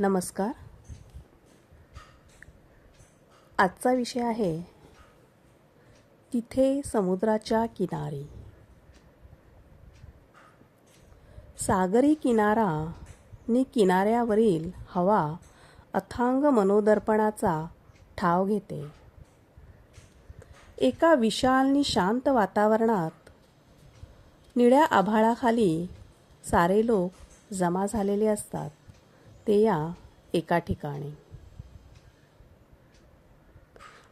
नमस्कार. आजचा विषय आहे तिथे समुद्राच्या किनारी. सागरी किनारा नि किनाऱ्यावरील हवा अथांग मनोदर्पणाचा ठाव घेते. एका विशाल नि शांत वातावरणात निळ्या आभाळाखाली सारे लोक जमा झालेले असतात. ते या एका ठिकाणी.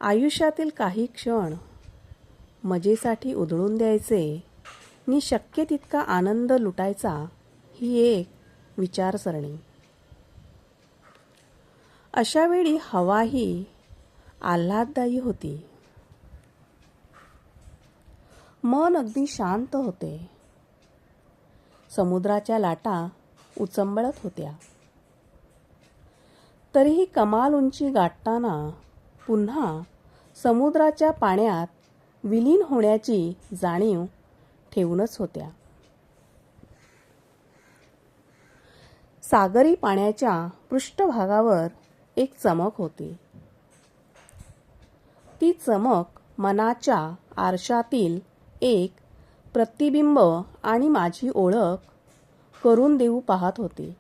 आयुष्यातील काही क्षण मजेसाठी उधळून द्यायचे. नि शक्य तितका आनंद लुटायचा ही एक विचारसरणी. अशावेळी हवाही आल्हाददायी होती. मन अगदी शांत होते. समुद्राच्या लाटा उचंबळत होत्या. तरीही कमाल उंची गाठताना पुन्हा समुद्राच्या पाण्यात विलीन होण्याची जाणीव ठेवूनच होत्या. सागरी पाण्याच्या पृष्ठभागावर एक चमक होती. ती चमक मनाच्या आरशातील एक प्रतिबिंब आणि माझी ओळख करून देऊ पाहत होती.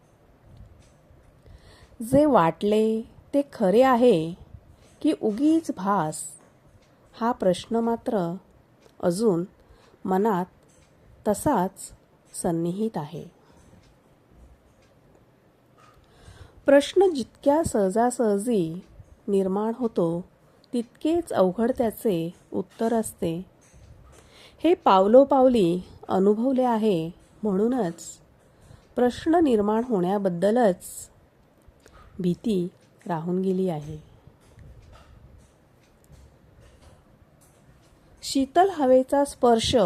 जे वाटले ते खरे आहे की उगीच भास? हा प्रश्न मात्र अजून मनात तसाच सन्निहित आहे. प्रश्न जितक्या सहजासहजी निर्माण होतो तितकेच अवघड त्याचे उत्तर असते. हे पावलोपावली अनुभवले आहे म्हणूनच प्रश्न निर्माण होण्याबद्दलच भीती राहून गेली आहे. शीतल हवेचा स्पर्श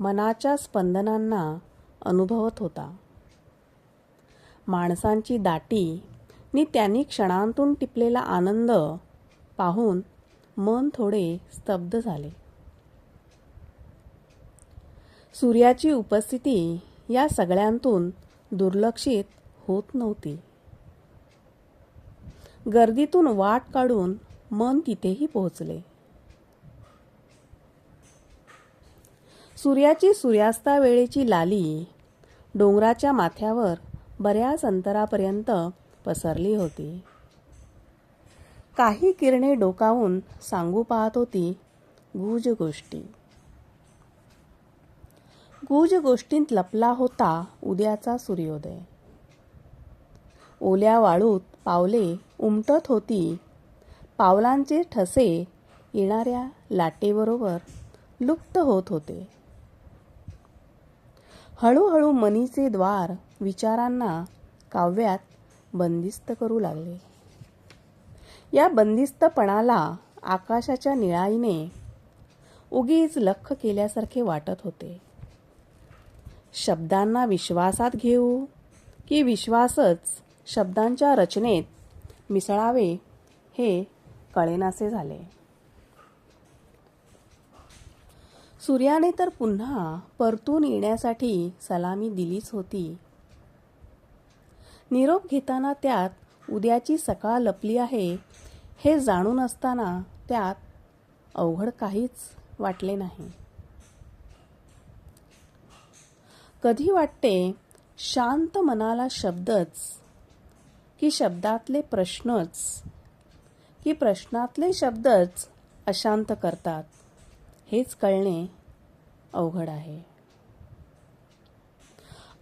मनाच्या स्पंदनांना अनुभवत होता. माणसांची दाटी नि त्यांनी क्षणांतून टिपलेला आनंद पाहून मन थोडे स्तब्ध झाले. सूर्याची उपस्थिती या सगळ्यांतून दुर्लक्षित होत नव्हती. गर्दीतून वाट काढून मन तिथेही पोहोचले. सूर्याची सूर्यास्ता वेळेची लाली डोंगराच्या माथ्यावर बऱ्याच अंतरापर्यंत पसरली होती. काही किरणे डोकावून सांगू पाहत होती गुज गोष्टी. गुज गोष्टींत लपला होता उद्याचा सूर्योदय. ओल्या वाळूत पावले उमटत होती. पावलांचे ठसे येणाऱ्या लाटेबरोबर लुप्त होत होते. हळूहळू मनीचे द्वार विचारांना काव्यात बंदिस्त करू लागले. या बंदिस्तपणाला आकाशाच्या निळाईने उगीच लख केल्यासारखे वाटत होते. शब्दांना विश्वासात घेऊ की विश्वासच शब्दांच्या रचनेत मिसळावे हे कळेनासे झाले. सूर्याने तर पुन्हा परतून येण्यासाठी सलामी दिलीच होती. निरोप घेताना त्यात उद्याची सकाळ लपली आहे हे जाणून असताना त्यात अवघड काहीच वाटले नाही. कधी वाटते शांत मनाला शब्दच की शब्दातले प्रश्नच. की प्रश्नातले शब्दच अशांत करतात. हेच कळणे अवघड आहे.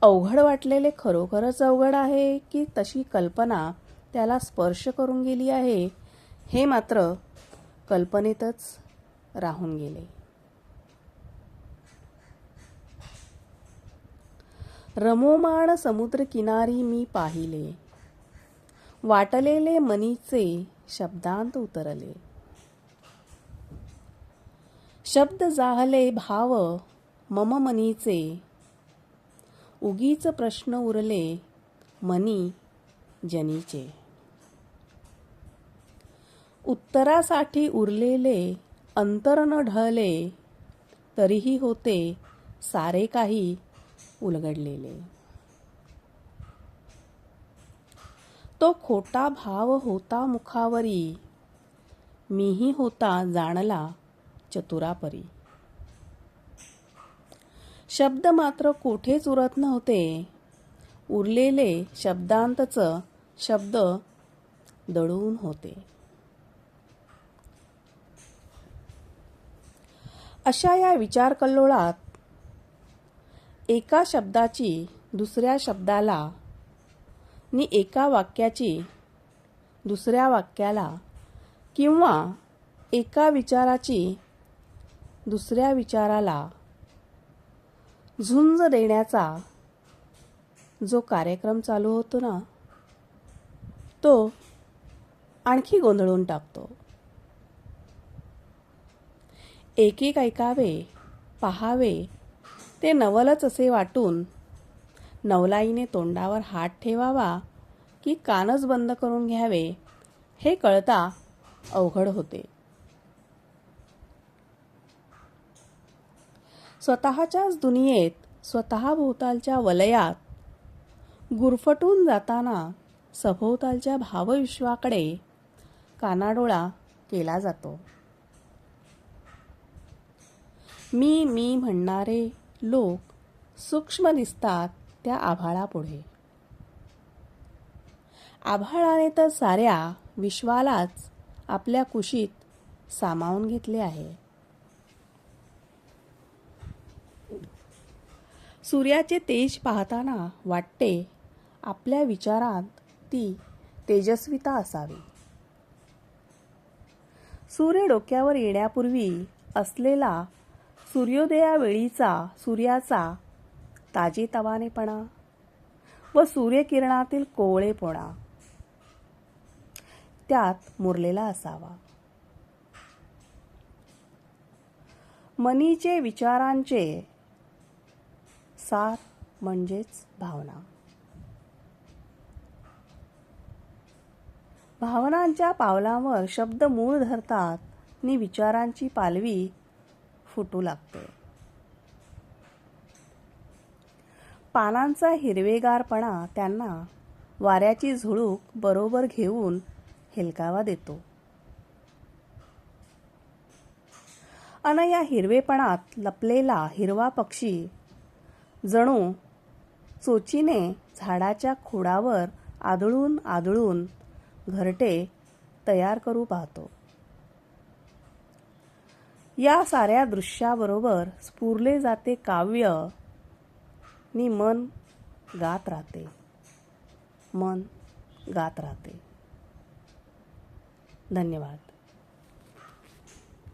अवघड वाटलेले खरोखरच अवघड आहे की तशी कल्पना त्याला स्पर्श करून गेली आहे हे मात्र कल्पनेतच राहून गेले. रमोमाण समुद्रकिनारी मी पाहिले. वाटलेले मनीचे शब्दांत उतरले. शब्द जाहले भाव मम मनीचे. उगीच प्रश्न उरले मनी जनीचे. उत्तरासाठी उरलेले अंतर न ढळले तरीही होते सारे काही उलगडलेले. तो खोटा भाव होता मुखावरी. मीही होता जाणला चतुरापरी. शब्द मात्र कोठेच उरत नव्हते. उरलेले शब्दांतच शब्द दळून होते. अशा या विचार कल्लोळात एका शब्दाची दुसऱ्या शब्दाला नि एका वाक्याची दुसऱ्या वाक्याला किंवा एका विचाराची दुसऱ्या विचाराला झुंज देण्याचा जो कार्यक्रम चालू होतो ना तो आणखी गोंधळून टाकतो. एकेक एक ऐकावे पहावे ते नवलच असे वाटून नवलाईने तोंडावर हात ठेवावा की कानच बंद करून घ्यावे हे कळता अवघड होते. स्वतःच्याच दुनियेत स्वतःभोवतालच्या वलयात गुरफटून जाताना सभोवतालच्या भावविश्वाकडे कानाडोळा केला जातो. मी मी म्हणणारे लोक सूक्ष्म दिसतात त्या आभाळापुढे. आभाळाने तर साऱ्या विश्वालाच आपल्या कुशीत सामावून घेतले आहे. सूर्याचे तेज पाहताना वाटते आपल्या विचारांत ती तेजस्विता असावी. सूर्य डोक्यावर येण्यापूर्वी असलेला सूर्योदयावेळीचा सूर्याचा ताजेतवानेपणा व सूर्यकिरणातील कोवळेपणा. त्यात मुरलेला असावा. मनीचे विचारांचे सार म्हणजेच भावना. भावनांच्या पावलांवर शब्द मूळ धरतात आणि विचारांची पालवी फुटू लागते. पानांचा हिरवेगारपणा त्यांना वाऱ्याची झुळूक बरोबर घेऊन हेलकावा देतो. अन या हिरवेपणात लपलेला हिरवा पक्षी जणू चोचीने झाडाच्या खोडावर आदळून आदळून घरटे तयार करू पाहतो. या साऱ्या दृश्याबरोबर स्फुरले जाते काव्य मी मन गात राहते. मन गात राहते. धन्यवाद.